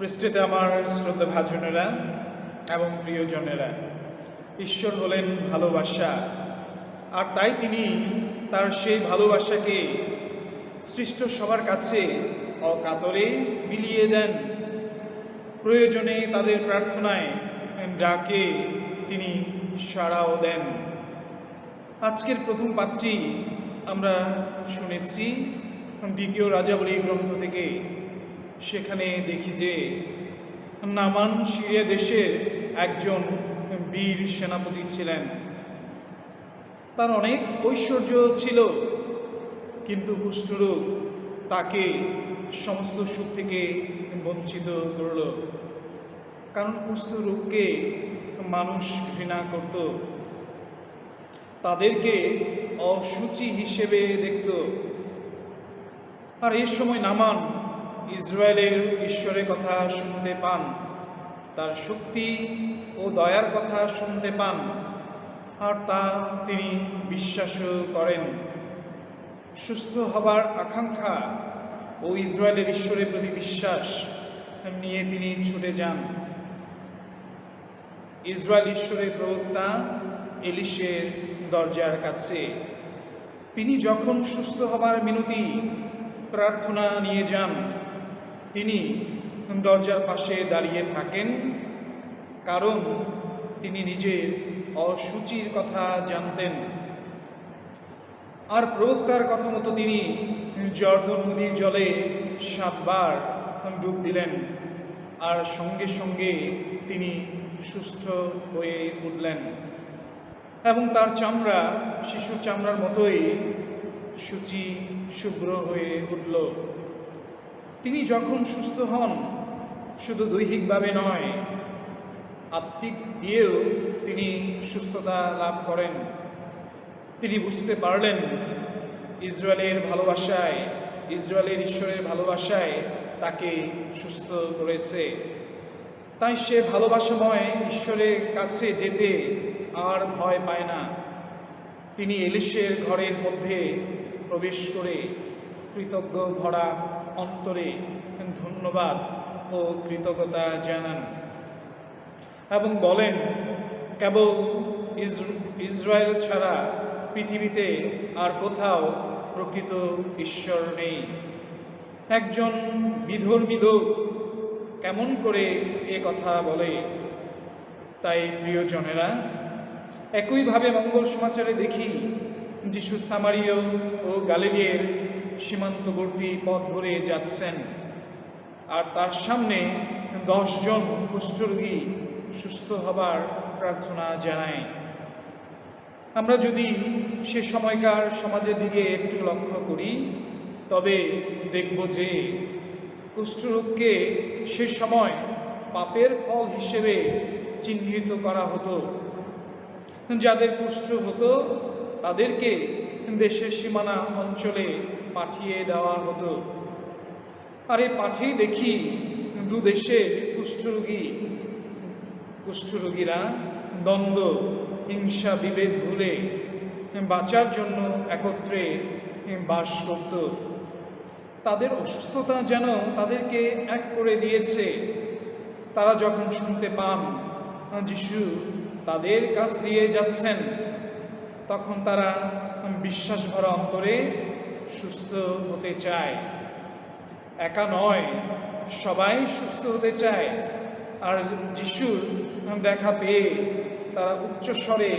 খ্রিস্টেতে আমার শ্রদ্ধা ভাজনেরা এবং প্রিয়জনেরা। ঈশ্বর হলেন ভালোবাসা। আর তাই তিনি তার সেই ভালোবাসাকে সৃষ্ট সবার কাছে অকাতরে বিলিয়ে দেন। প্রয়োজনে তাদের প্রার্থনায় ডাকে তিনি সাড়াও দেন। আজকের প্রথম পাঠটি আমরা শুনেছি দ্বিতীয় রাজাবলী গ্রন্থ থেকে। সেখানে দেখি যে নামান সিরিয়া দেশের একজন বীর সেনাপতি ছিলেন। তার অনেক ঐশ্বর্য ছিল, কিন্তু কুষ্ঠরোগ তাকে সমস্ত সুখ থেকে বঞ্চিত করল। কারণ কুষ্ঠরোগকে মানুষ ঘৃণা করত। তাদেরকে অসুচি হিসেবে দেখত। আর এই সময় নামান ইসরায়েলের ঈশ্বরের কথা শুনতে পান, তার শক্তি ও দয়ার কথা শুনতে পান, আর তা তিনি বিশ্বাসও করেন। সুস্থ হবার আকাঙ্ক্ষা ও ইসরায়েলের ঈশ্বরের প্রতি বিশ্বাস নিয়ে তিনি ছুটে যান। ইসরায়েল ঈশ্বরের প্রবক্তা এলিশের দরজার কাছে। তিনি যখন সুস্থ হবার মিনতি প্রার্থনা নিয়ে যান তিনি দরজার পাশে দাঁড়িয়ে থাকেন, কারণ তিনি নিজের অসুচির কথা জানতেন। আর প্রবক্তার কথা মতো তিনি জর্দন নদীর জলে সাতবার ডুব দিলেন, আর সঙ্গে সঙ্গে তিনি সুস্থ হয়ে উঠলেন এবং তার চামড়া, শিশুর চামড়ার মতোই সূচি, শুভ্র হয়ে উঠল। তিনি যখন সুস্থ হন, শুধু দৈহিকভাবে নয়, আত্মিক দিয়েও তিনি সুস্থতা লাভ করেন। তিনি বুঝতে পারলেন, ইসরায়েলের ভালোবাসায়, ইসরায়েলের ঈশ্বরের ভালোবাসায় তাকে সুস্থ করেছে। তাই সে ভালোবাসাময় ঈশ্বরের কাছে যেতে আর ভয় পায় না। তিনি এলিশের ঘরের মধ্যে প্রবেশ করে কৃতজ্ঞ ভরা অন্তরে ধন্যবাদ ও কৃতজ্ঞতা জানান। এবং বলেন, কেবল ইসরায়েল ছাড়া পৃথিবীতে আর কোথাও প্রকৃত ঈশ্বর নেই। একজন বিধর্মী লোক কেমন করে এ কথা বলে? তাই প্রিয়জনেরা, একইভাবে মঙ্গল সমাচারে দেখি, যিশু সামারীয় ও গালিলিয়ের সীমান্তবর্তী পথ ধরে যাচ্ছেন। আর তার সামনে দশজন কুষ্ঠরোগী সুস্থ হবার প্রার্থনা জানায়। আমরা যদি সে সময়কার সমাজের দিকে একটু লক্ষ্য করি, তবে দেখব যে কুষ্ঠরোগকে সে সময় পাপের ফল হিসেবে চিহ্নিত করা হতো। যাদের কুষ্ঠ হতো, তাদেরকে দেশের সীমানা অঞ্চলে পাঠিয়ে দেওয়া হতো। আর এই পাঠিয়ে দেখি দু দেশের কুষ্ঠরোগী কুষ্ঠরোগীরা দ্বন্দ্ব, হিংসা, বিভেদ ভুলে বাঁচার জন্য একত্রে বাস করত। তাদের অসুস্থতা যেন তাদেরকে এক করে দিয়েছে। তারা যখন শুনতে পান, যিশু তাদের কাছ দিয়ে যাচ্ছেন, তখন তারা বিশ্বাস ভরা অন্তরে সুস্থ হতে চায়। একা নয়, সবাই সুস্থ হতে চায়। আর যিশুর দেখা পেয়ে তারা উচ্চস্বরে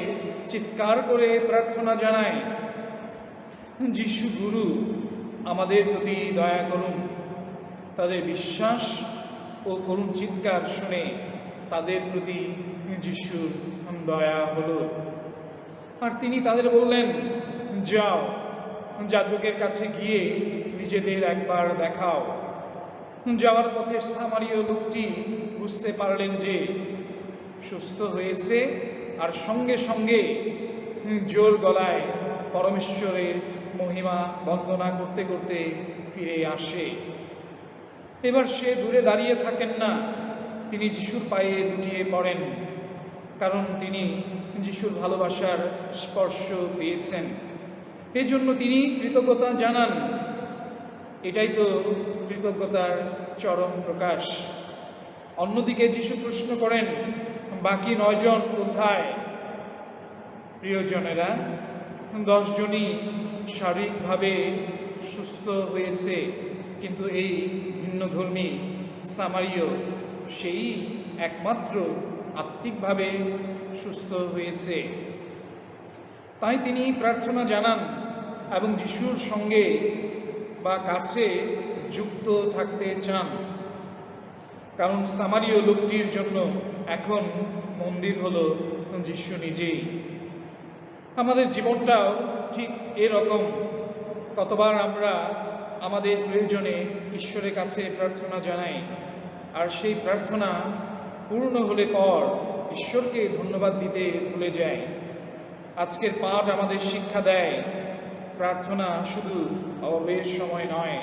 চিৎকার করে প্রার্থনা জানায়, যিশু গুরু, আমাদের প্রতি দয়া করুন। তাদের বিশ্বাস ও করুণ চিৎকার শুনে তাদের প্রতি যিশুর দয়া হলো। আর তিনি তাদের বললেন, যাও যাজকের কাছে গিয়ে নিজেদের একবার দেখাও। যাওয়ার পথে সামারীয় লোকটি বুঝতে পারলেন যে সুস্থ হয়েছে আর সঙ্গে সঙ্গে জোর গলায় পরমেশ্বরের মহিমা বন্দনা করতে করতে ফিরে আসে। এবার সে দূরে দাঁড়িয়ে থাকেন না। তিনি যিশুর পায়ে লুটিয়ে পড়েন, কারণ তিনি যিশুর ভালোবাসার স্পর্শ পেয়েছেন। এজন্য তিনি কৃতজ্ঞতা জানান। এটাই তো কৃতজ্ঞতার চরম প্রকাশ। অন্যদিকে যিশু প্রশ্ন করেন, বাকি নয়জন কোথায়? প্রিয়জনেরা, দশজনই শারীরিকভাবে সুস্থ হয়েছে, কিন্তু এই ভিন্নধর্মী সামারীয় সেই একমাত্র আত্মিকভাবে সুস্থ হয়েছে। তাই তিনি প্রার্থনা জানান এবং যিশুর সঙ্গে বা কাছে যুক্ত থাকতে চান। কারণ সামারীয় লোকটির জন্য এখন মন্দির হলো যিশু নিজেই। আমাদের জীবনটাও ঠিক এরকম। কতবার আমরা আমাদের প্রয়োজনে ঈশ্বরের কাছে প্রার্থনা জানাই, আর সেই প্রার্থনা পূর্ণ হলে পর ঈশ্বরকে ধন্যবাদ দিতে ভুলে যায় আজকের পাঠ আমাদের শিক্ষা দেয় প্রার্থনা শুধু অভাবের সময় নয়,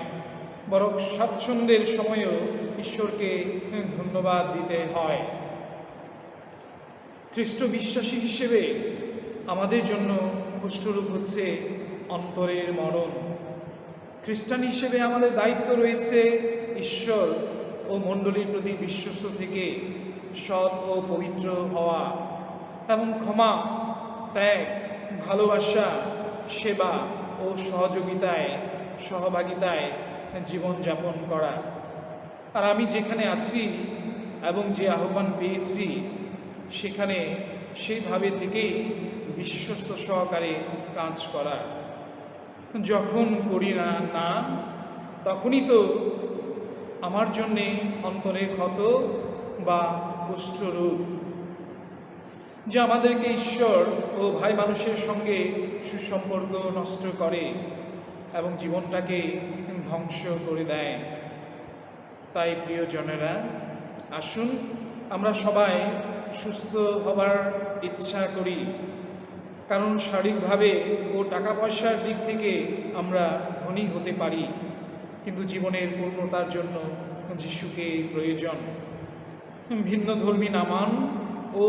বরং স্বাচ্ছন্দ্যের সময়ও ঈশ্বরকে ধন্যবাদ দিতে হয়। খ্রিস্ট বিশ্বাসী হিসেবে আমাদের জন্য কুষ্ঠরূপ হচ্ছে অন্তরের মরণ। খ্রিস্টান হিসেবে আমাদের দায়িত্ব রয়েছে ঈশ্বর ও মণ্ডলীর প্রতি বিশ্বস্ত থেকে সৎ ও পবিত্র হওয়া এবং ক্ষমা, ত্যাগ, ভালোবাসা, সেবা ও সহযোগিতায়, সহভাগিতায় জীবনযাপন করা। আর আমি যেখানে আছি এবং যে আহ্বান পেয়েছি, সেখানে সেইভাবে থেকেই বিশ্বস্ত সহকারে কাজ করা। যখন করি না না, তখনই তো আমার জন্যে অন্তরে ক্ষত বা কুষ্ঠরূপ যে আমাদেরকে ঈশ্বর ও ভাই মানুষের সঙ্গে সুসম্পর্ক নষ্ট করে এবং জীবনটাকে ধ্বংস করে দেয়। তাই প্রিয়জনেরা, আসুন আমরা সবাই সুস্থ হবার ইচ্ছা করি। কারণ শারীরিকভাবে ও টাকা পয়সার দিক থেকে আমরা ধনী হতে পারি, কিন্তু জীবনের পূর্ণতার জন্য যিশুকে প্রয়োজন। ভিন্ন ধর্মী নামান ও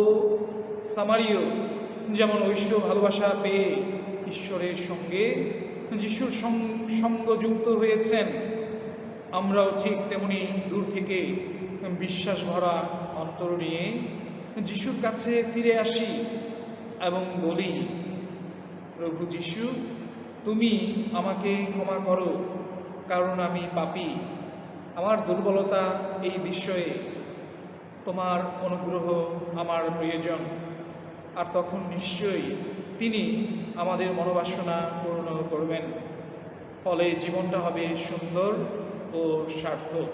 সামারীয় যেমন ঐশ্য ভালোবাসা পেয়ে ঈশ্বরের সঙ্গে যিশুর সং- সঙ্গযুক্ত হয়েছেন। আমরাও ঠিক তেমনি দূর থেকে বিশ্বাস ভরা অন্তর নিয়ে যিশুর কাছে ফিরে আসি এবং বলি, প্রভু যিশু, তুমি আমাকে ক্ষমা করো, কারণ আমি পাপী। আমার দুর্বলতা এই বিষয়ে তোমার অনুগ্রহ আমার প্রয়োজন। আর তখন নিশ্চয়ই তিনি আমাদের মনোবাসনা পূর্ণ করবেন। ফলে জীবনটা হবে সুন্দর ও সার্থক।